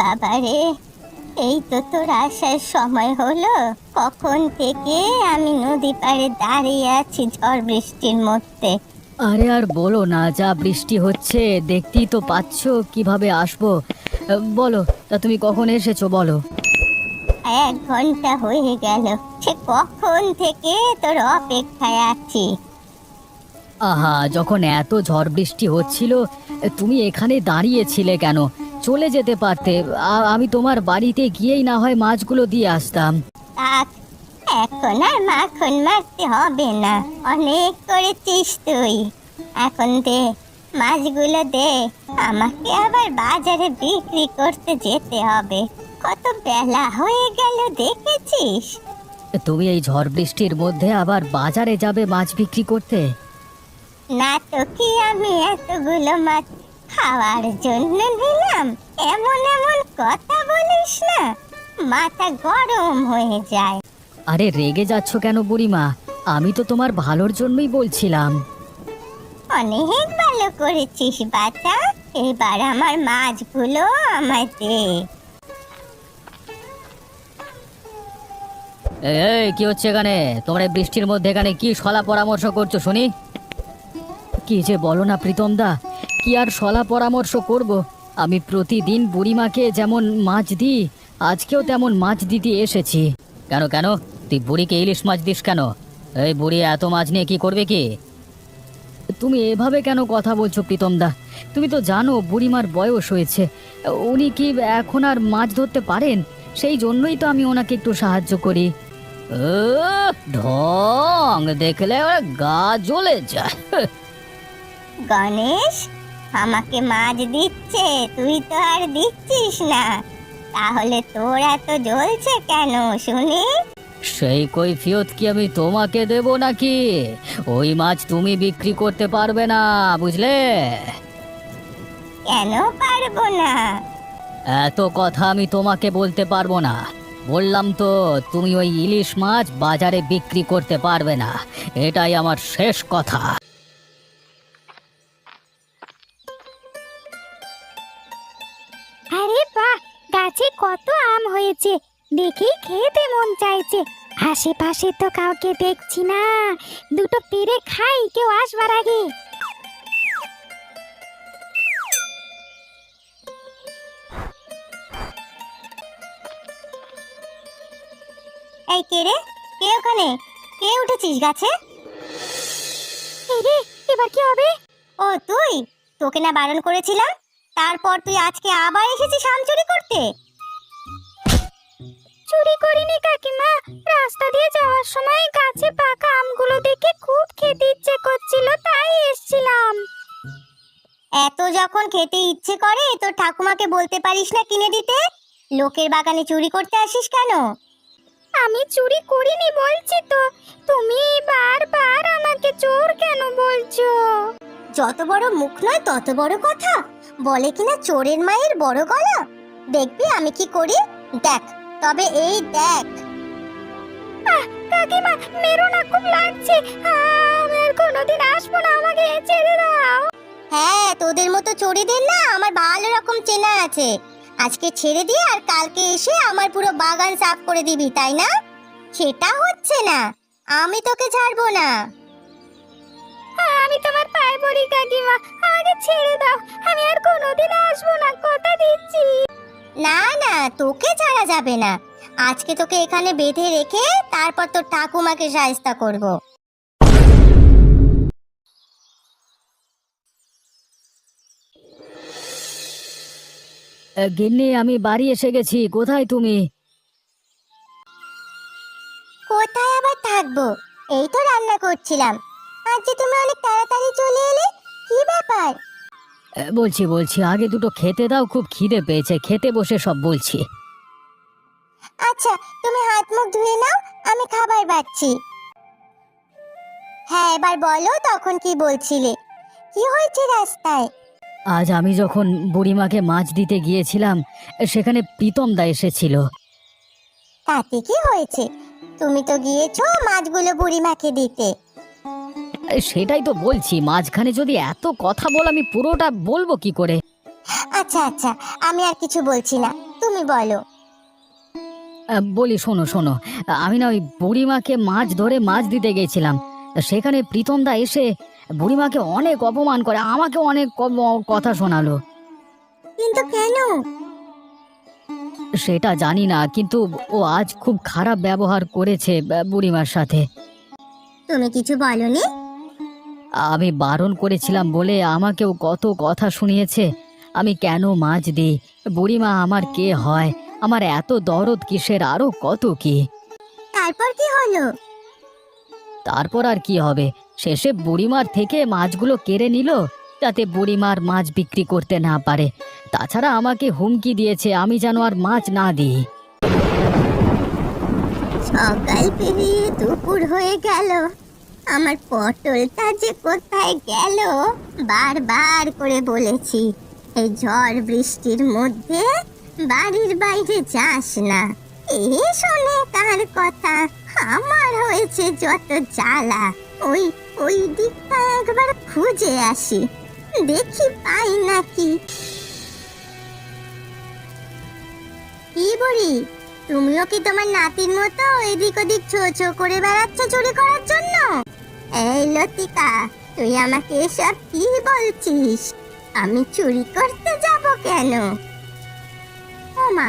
বাবারে এই তো তোর আসার সময় হলো। কখন থেকে আমি নদী পাড়ে দাঁড়িয়ে আছি ঝড় বৃষ্টির মধ্যে? আরে আর বলো না যা বৃষ্টি হচ্ছে দেখতেই তো পাচ্ছ কীভাবে আসব। বলো তা তুমি কখন এসেছ বলো। এক ঘণ্টা হয়ে গেল সে কখন থেকে তোর অপেক্ষায় আছি? আহা যখন এত ঝড় বৃষ্টি হচ্ছিল তুমি এখানে দাঁড়িয়েছিলে কেন? চলে যেতে পারতে। আ- আমি তোমার বাড়িতে গিয়েই না হয় মাছগুলো দিয়ে আসতাম। থাক এখন আর মাখন মারতে হবে না। অনেক করেছিস তুই। এখন দে মাছগুলো দে। আমাকে আবার বাজারে বিক্রি করতে যেতে হবে। কত বেলা হয়ে গেল দেখেছিস? তুমি এই ঝড় বৃষ্টির মধ্যে আবার বাজারে যাবে মাছ বিক্রি করতে? না তো কি আমি এতগুলো মাছ খাওয়ার জন্য নিলাম। এমন এমন কথা বলিস না। মাথা গরম হয়ে যায়। আরে রেগে যাচ্ছ কেন বুড়িমা? আমি তো তোমার ভালোর জন্যই বলছিলাম। অনেক ভালো করেছিস বাচ্চা এবার আমার মাছগুলো আমায় দে। এই, এই কি হচ্ছে এখানে? তোমরা এই বৃষ্টির মধ্যে এখানে কি সলা পরামর্শ করছ শুনি? কি যে বলো না প্রীতম দা। কি আর সলা পরামর্শ করব? আমি প্রতিদিন বুড়িমাকে যেমন মাছ দিই, আজকেও তেমন মাছ দিতে এসেছি। কেন কেন? তুই বুড়িকে ইলিশ মাছ দিস কেন? এই বুড়ি এত মাছ নিয়ে কি করবে কি? তুমি এভাবে কেন কথা বলছো, প্রীতম দা? তুমি তো জানো বুড়িমার বয়স হয়েছে। উনি কি এখন আর মাছ ধরতে পারেন? সেই জন্যই তো আমি ওনাকে একটু সাহায্য করি। ঢং, দেখলে গা জ্বলে যায়। গণেশ আমাকে মাছ দিচ্ছে তুই তো আর দিচ্ছিস না। তাহলে তোর এত জ্বলছে কেন শুনি? সেই কৈফিয়ত কি আমি তোমাকে দেব নাকি? ওই মাছ তুমি বিক্রি করতে পারবে না বুঝলে? কেন পারব না? এত কথা আমি তোমাকে বলতে পারব না। বললাম তো তুমি ওই ইলিশ মাছ বাজারে বিক্রি করতে পারবে না। এটাই আমার শেষ কথা। কত আম হয়েছে। দেখি খেতে মন চাইছে। আশেপাশে তো কাউকে দেখছি না। দুটো পেরে খাই, কেউ আসবার আগে। এই কে রে? কে ওখানে? কে উঠেছিস গাছে? রে, এবার কি হবে? ও তুই, তোকে না বারণ করেছিলাম। তারপর তুই আজকে আবার এসেছিস আম চুরি করতে? চুরি করিনি কাকিমা। রাস্তা দিয়ে যাওয়ার সময় গাছে পাকা আমগুলো দেখে খুব খেতে ইচ্ছে করছিল তাই এসেছিলাম। এত যখন খেতে ইচ্ছে করে তোর ঠাকুমাকে বলতে পারিস না কিনে দিতে? লোকের বাগানে চুরি করতে আসিস কেন? আমি চুরি করিনি বলছি তো তুমি বারবার আমাকে চোর কেন বলছো? যত বড় মুখ নয় তত বড় কথা। বলে কিনা চোরের মায়ের বড় গলা? দেখবি আমি কি করি? দেখ তবে এই দেখ। কাকিমা মেরো না খুব লাগছে। আমি আর কোনোদিন আসব না আমাকে ছেড়ে দাও। হ্যাঁ তোদের মতো চোরেদের না আমার ভালো রকম চেনা আছে। আজকে ছেড়ে দিয়ে আর কালকে এসে আমার পুরো বাগান সাফ করে দিবি তাই না? সেটা হচ্ছে না। আমি তোকে ছাড়বো না। আমি তোমার পায়ে পড়ি কাকিমা। আমাকে ছেড়ে দাও। আমি আর কোনোদিন আসব না কথা দিচ্ছি। না না তোকে ছাড়া যাবে না। আজকে তোকে এখানে বেঁধে রেখে তারপর তোর ঠাকুমাকে সায়স্তা করব। গিন্নি আমি বাড়ি এসে গেছি। কোথায় তুমি? কোথায় আবার থাকব? এই তো রান্না করছিলাম। আজ যে তুমি অনেক তাড়াতাড়ি চলে এলে কি ব্যাপার? বলছি বলছি আগে দুটো খেতে দাও খুব খিদে পেয়েছে। খেতে বসে সব বলছি। আচ্ছা তুমি হাত মুখ ধুয়ে নাও আমি খাবার বাচ্ছি হ্যাঁ এবার বলো তখন কি বলছিলে। কি হয়েছে রাস্তায়? আজ আমি যখন বুড়িমাকে মাছ দিতে গিয়েছিলাম সেখানে প্রীতম দা এসেছিল। তাতে কি হয়েছে? তুমি তো গিয়েছো মাছগুলো বুড়িমাকে দিতে। সেটাই তো বলছি মাঝখানে যদি এত কথা বল আমি পুরোটা বলব কি করে? আচ্ছা আচ্ছা আমি আর কিছু বলছি না তুমি বলো। আহ, বলি শোনো শোনো আমি না ওই বুড়িমাকে মাছ ধরে মাছ দিতে গেছিলাম সেখানে প্রীতমদা এসে বুড়িমাকে অনেক অপমান করে আমাকে অনেক ক- কথা শোনালো। কিন্তু কেন? সেটা জানি না কিন্তু ও আজ খুব খারাপ ব্যবহার করেছে আহ, বুড়িমার সাথে। তুমি কিছু বলনি? আমি বারণ করেছিলাম বলে আমাকেও কত কথা শুনিয়েছে। আমি কেন মাছ দিই? বুড়িমা আমার কে হয়? আমার এত দরদ কিসের? আরও কত কি? তারপর কি হলো? তারপর আর কি হবে? শেষে বুড়িমার থেকে মাছগুলো কেড়ে নিল যাতে বুড়িমার মাছ বিক্রি করতে না পারে। তাছাড়া আমাকে হুমকি দিয়েছে আমি যেন আর মাছ না দিই। সকাল পেরিয়ে দুপুর হয়ে গেল। আমার পটলটা যে কোথায় গেল? বারবার করে বলেছি, এই ঝড় বৃষ্টির মধ্যে বাড়ির বাইরে যাস না। এ শোনে তার কথা, আমার হয়েছে যত জ্বালা, ওই ওই দিকটা একবার খুঁজে আসি, দেখি পাই নাকি। কি বলি তুমিও কি তোমার নাতির মতো এদিক ওদিক ছো ছো করে বেড়াচ্ছ চুরি করার জন্য? এই লতিকা, তুই আমাকে এসব কি বলছিস? আমি চুরি করতে যাব কেন? ও মা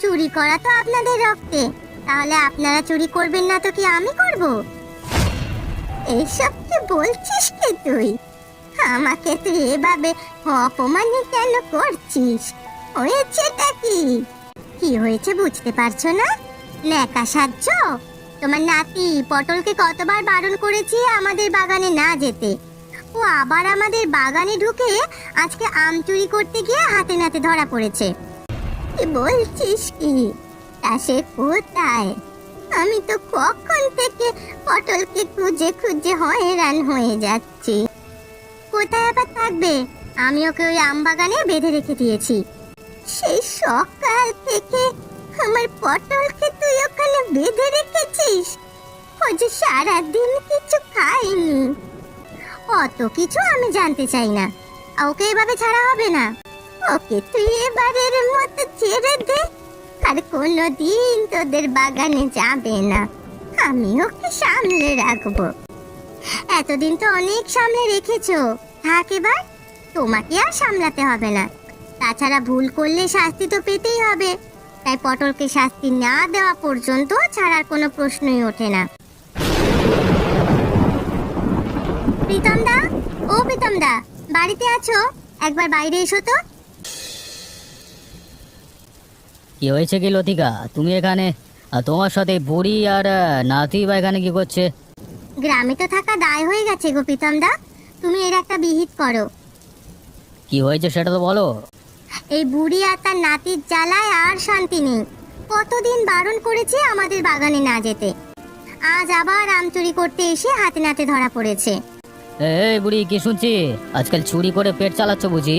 চুরি করা তো আপনাদের রক্তে। তাহলে আপনারা চুরি করবেন না তো কি আমি করব? এইসব কি বলছিস কি তুই? আমাকে তুই এভাবে অপমানই কেন করছিস? হয়েছেটা কি? কি হয়েছে বুঝতে পারছ না? ন্যাকা সাজছ? তোমার নাতি পটলকে কতবার বারণ করেছি আমাদের বাগানে না যেতে? ও আবার আমাদের বাগানে ঢুকে আজকে আম চুরি করতে গিয়ে হাতে নাতে ধরা পড়েছে। বলছিস কি? তা সে কোথায়? আমি তো কখন থেকে পটলকে খুঁজে খুঁজে হয়রান হয়ে যাচ্ছি। কোথায় আবার থাকবে? আমি ওকে ওই আম বাগানে বেঁধে রেখে দিয়েছি। সেই সকাল থেকে আমার পটলকে বেঁধে রেখেছিস ও সারাদিন কিছু খায়নি অত কিছু আমি জানতে চাই না। ওকে এভাবে ছাড়া হবে না। ওকে তুই এবারের মতো ছেড়ে দে। আর কোনো দিন তোদের বাগানে যাবে না। আমি ওকে সামলে রাখব। এতদিন তো অনেক সামলে রেখেছো। থাক এবার, তোমাকে আর সামলাতে হবে না। তাছাড়া ভুল করলে শাস্তি তো পেতেই হবে। তাই পটলকে শাস্তি না দেওয়া পর্যন্ত ছাড়ার কোনো প্রশ্নই ওঠে না। প্রীতম দা? ও প্রীতম দা বাড়িতে আছো? একবার বাইরে এসো তো। কি হয়েছে কি লতিকা? তুমি এখানে? আর তোমার সাথে বুড়ি আর আহ, নাতি বা এখানে কি করছে? গ্রামে তো থাকা দায় হয়ে গেছে গো প্রীতম দা। তুমি এর একটা বিহিত করো। কি হয়েছে সেটা তো বলো। এই বুড়ি আর তার নাতির জ্বালায় আর শান্তি নেই। কতদিন বারণ করেছে আমাদের বাগানে না যেতে। আজ আবার আম চুরি করতে এসে হাতে নাতে ধরা পড়েছে। এই বুড়ি কি শুনছি? আজকাল চুরি করে পেট চালাচ্ছ বুঝি?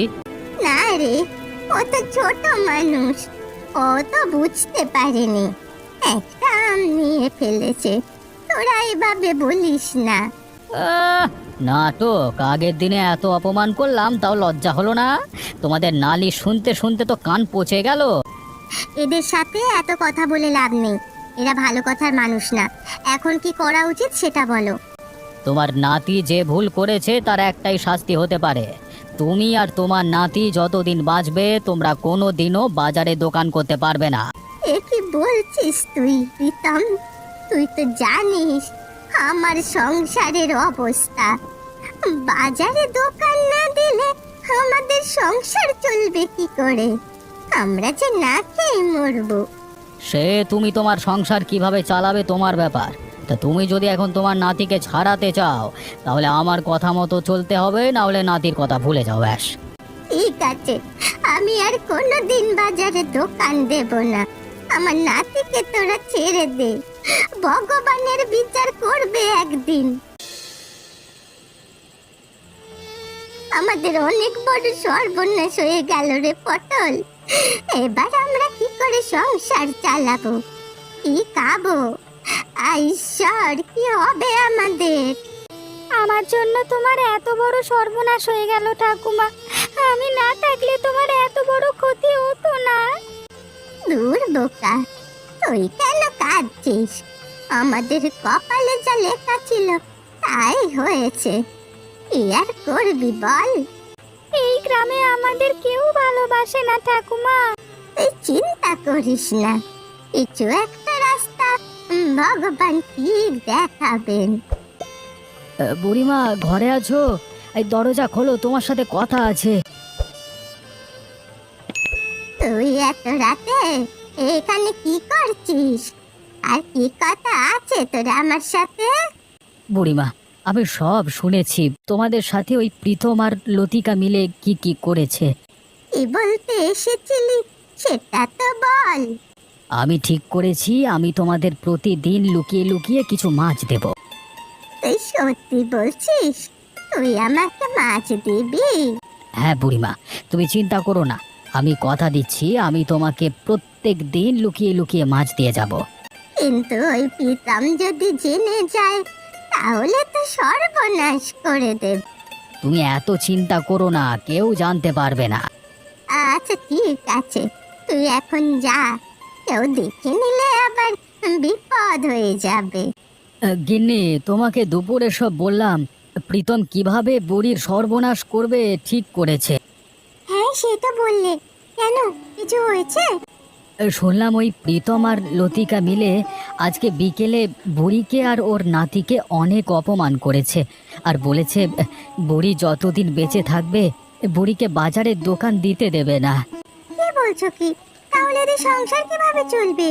না রে ও তো ছোট মানুষ। ও তো বুঝতে পারেনি। একটা আম নিয়ে ফেলেছে। তোরা এভাবে বলিস না। আহ, নাটক আগের দিনে এত অপমান করলাম তাও লজ্জা হলো না। তোমাদের নালি শুনতে শুনতে তো কান পচে গেল। এদের সাথে এত কথা বলে লাভ নেই। এরা ভালো কথার মানুষ না। এখন কি করা উচিত সেটা বলো। তোমার নাতি যে ভুল করেছে তার একটাই শাস্তি হতে পারে। তুমি আর তোমার নাতি যতদিন বাঁচবে তোমরা কোনো দিনও বাজারে দোকান করতে পারবে না। এ কি বলছিস তুই প্রীতম? তুই তো জানিস আমার সংসারের অবস্থা। বাজারে দোকান না দিলে আমাদের সংসার চলবে কি করে? আমরা যে না খেয়ে মরবো। সে তুমি তোমার সংসার কীভাবে চালাবে তোমার ব্যাপার। তা তুমি যদি এখন তোমার নাতিকে ছাড়াতে চাও তাহলে আমার কথা মতো চলতে হবে না হলে নাতির কথা ভুলে যাও ব্যাস। ঠিক আছে আমি আর কোনোদিন বাজারে দোকান দেব না। আমার নাতিকে তোরা ছেড়ে দে। ভগবানের বিচার করবে একদিন। আমাদের অনেক বড় সর্বনাশ হয়ে গেল রে পটল। এবার আমরা কি করে সংসার চালাবো? কি খাব? আই ঈশ্বর কি হবে আমাদের? আমার জন্য তোমার এত বড় সর্বনাশ হয়ে গেল ঠাকুমা। আমি না থাকলে তোমার এত বড় ক্ষতি হতো না। দূর বোকা তুই কেন কাঁদছিস? আমাদের কপালে যা লেখা ছিল তাই হয়েছে। কি আর করবি বল? এই গ্রামে আমাদের কেউ ভালোবাসে না ঠাকুমা। তুই চিন্তা করিস না কিছু একটা রাস্তা ভগবান ঠিক দেখাবেন। বুড়িমা ঘরে আছো? এই দরজা খোলো তোমার সাথে কথা আছে। তুই এত রাতে এখানে কি করছিস? আর কি কথা আছে তোর আমার সাথে? বুড়িমা আমি সব শুনেছি। তোমাদের সাথে ওই প্রীতম আর লতিকা মিলে কি কি করেছে? কি বলতে এসেছিলি? সেটা তো বল। আমি ঠিক করেছি আমি তোমাদের প্রতিদিন লুকিয়ে লুকিয়ে কিছু মাছ দেব। তুই সত্যি বলছিস? তুই আমাকে মাছ দিবি? হ্যাঁ বুড়িমা তুমি চিন্তা করো না। আমি কথা দিচ্ছি আমি তোমাকে প্রত্যেক দিন লুকিয়ে লুকিয়ে মাছ দিয়ে যাব। কিন্তু ওই প্রীতম যদি জেনে যায় তাহলে তো সর্বনাশ করে দেবে। তুমি এত চিন্তা করো না কেউ জানতে পারবে না। আচ্ছা ঠিক আছে। তুই এখন যা। কেউ দেখে নিলে আবার বিপদ হয়ে যাবে। গিন্নি তোমাকে দুপুরে সব বললাম প্রীতম কীভাবে বুড়ির সর্বনাশ করবে ঠিক করেছে। হ্যাঁ সে তো বললে। কেন কিছু হয়েছে? শুনলাম ওই প্রীতম আর লতিকা মিলে আজকে বিকেলে বুড়িকে আর ওর নাতিকে অনেক অপমান করেছে। আর বলেছে বুড়ি যতদিন বেঁচে থাকবে বুড়িকে বাজারে দোকান দিতে দেবে না। কি বলছো কি? তাহলে এদের সংসার কীভাবে চলবে?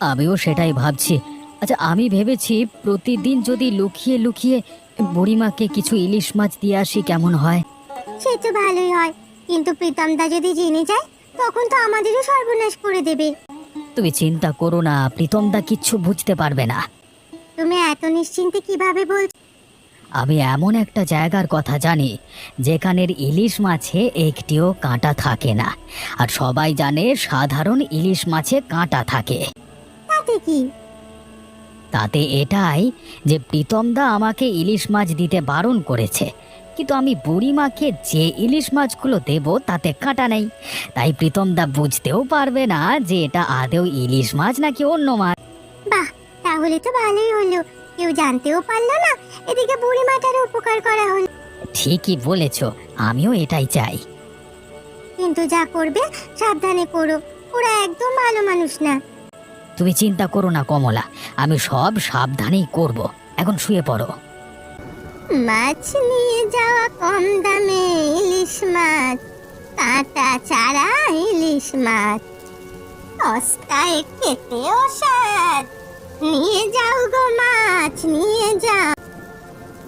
আমিও সেটাই ভাবছি। আচ্ছা আমি ভেবেছি প্রতিদিন যদি লুকিয়ে লুকিয়ে বুড়িমাকে কিছু ইলিশ মাছ দিয়ে আসি কেমন হয়? সে তো ভালোই হয়। কিন্তু প্রীতমদা যদি জেনে যায় তখন তো আমাদেরও সর্বনাশ করে দেবে। তুমি চিন্তা করো না প্রীতমদা কিচ্ছু বুঝতে পারবে না। তুমি এত নিশ্চিন্তে কীভাবে বলছো আমি এমন একটা জায়গার কথা জানি যেখানের ইলিশ মাছে একটিও কাঁটা থাকে না। আর সবাই জানে সাধারণ ইলিশ মাছে কাঁটা থাকে। তাতে কি? তাতে এটাই যে প্রীতমদা আমাকে ইলিশ মাছ দিতে বারণ করেছে। কিন্তু আমি বুড়িমাকে যে ইলিশ মাছগুলো দেব তাতে কাঁটা নেই। তাই প্রীতমদা বুঝতেও পারবে না যে এটা আদেও ইলিশ মাছ নাকি অন্য মাছ। বাহ তাহলে তো ভালোই হলো। কেউ জানতেও পারল না এদিকে বুড়ি মাটার উপকার করা হলো। ঠিকই বলেছ আমিও এটাই চাই। কিন্তু যা করবে সাবধানে করো। ওরা একদম ভালো মানুষ না। তুমি চিন্তা করো না কমলা আমি সব সাবধানেই করব। এখন শুয়ে পড়ো। মাছ নিয়ে যাওয়া কম দামে ইলিশ মাছ কাঁটা ছাড়া ইলিশ মাছ। সস্তায় খেতেও স্বাদ নিয়ে যাও গো মাছ নিয়ে যাও।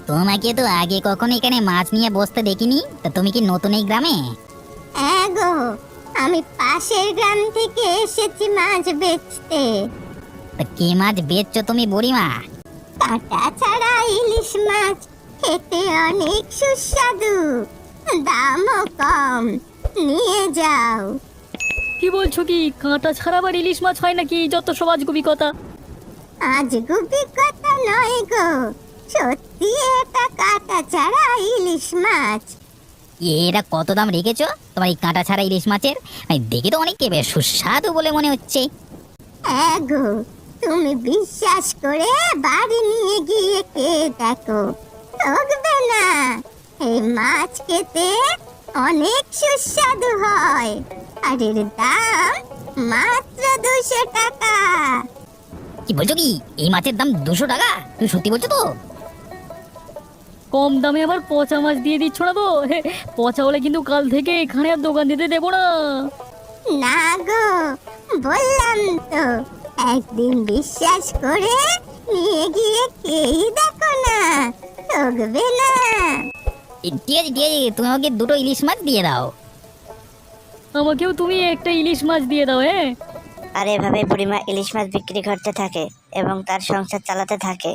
তোমাকে তো আগে কখনো এখানে মাছ নিয়ে বসতে দেখিনি তা তুমি কি নতুন এই গ্রামে? এগো আমি পাশের গ্রাম থেকে এসেছি মাছ বেচতে। তা কি মাছ বেচছো তুমি বুড়িমা? কাঁটা ছাড়া ইলিশ মাছ খেতে অনেক সুস্বাদু। দামও কম। নিয়ে যাও। কি বলছো কি? কাঁটা ছাড়া আবার ইলিশ মাছ হয় নাকি? যত সব আজগুবি কথা। আজ গুবি কথা নয় গো। সত্যি এটা কাঁটা ছাড়া ইলিশ মাছ। এরা কত দাম রেখেছো? তোমার এই কাঁটা ছাড়া ইলিশ মাছের? আমি দেখে তো অনেক বেশ সুস্বাদু বলে মনে হচ্ছে। এগো তুমি বিশ্বাস করে বাড়ি নিয়ে গিয়ে খেয়ে দেখো। ঠকবে না এই মাছ খেতে অনেক সুস্বাদু হয়। আর এর দাম মাত্র দুশো টাকা। কি বলছো কি? এই মাছের দাম দুশো টাকা? তুমি সত্যি বলছো তো? কম দামে আবার পচা মাছ দিয়ে দিচ্ছ না তো? পচা হলে কিন্তু কাল থেকে এখানে আর দোকান দিতে দেবো না। না গো বললাম তো একদিন বিশ্বাস করে নিয়ে গিয়ে খেয়েই দেখো না। ঠকবে না ঠিক আছে ঠিক আছে তুমি আমাকে দুটো ইলিশ মাছ দিয়ে দাও আমাকেও তুমি একটা ইলিশ মাছ দিয়ে দাও হ্যাঁ আর এভাবে বুড়িমা ইলিশ মাছ বিক্রি করতে থাকে এবং তার সংসার চালাতে থাকে